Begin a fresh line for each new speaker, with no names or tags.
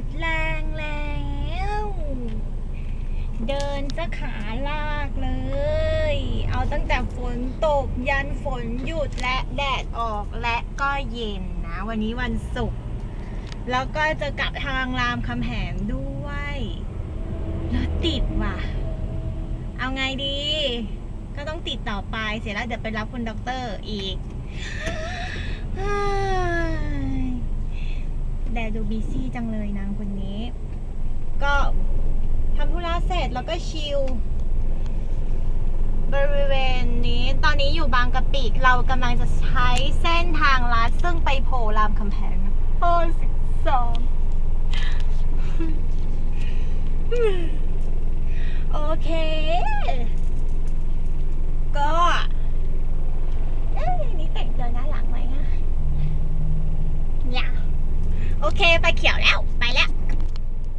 ดแรงแล้ว เดินจะขาลากเลย เอาตั้งแต่ฝนตกยันฝนหยุดและแดดออกและก็เย็นนะ วันนี้วันศุกร์แล้วก็จะกลับทางรามคำแหงด้วยรถติดว่ะ เอาไงดี ก็ต้องติดต่อไปเสร็จแล้วเดี๋ยวไปรับคุณด็อกเตอร์อีก เฮ้ย แดดดูบีซี่จังเลยนางคนนี้ ก็ทำธุระเสร็จแล้วก็ชิลบริเวณนี้ตอนนี้อยู่บางกะปิเรากำลังจะใช้เส้นทางลัดซึ่งไปโผล่รามคำแหงโอ้สิบสองโอเค ก็เอ้ยนี่แต่งตัวน่ารักไหมอะเนี่ย โอเค ไปเขียวแล้ว ไป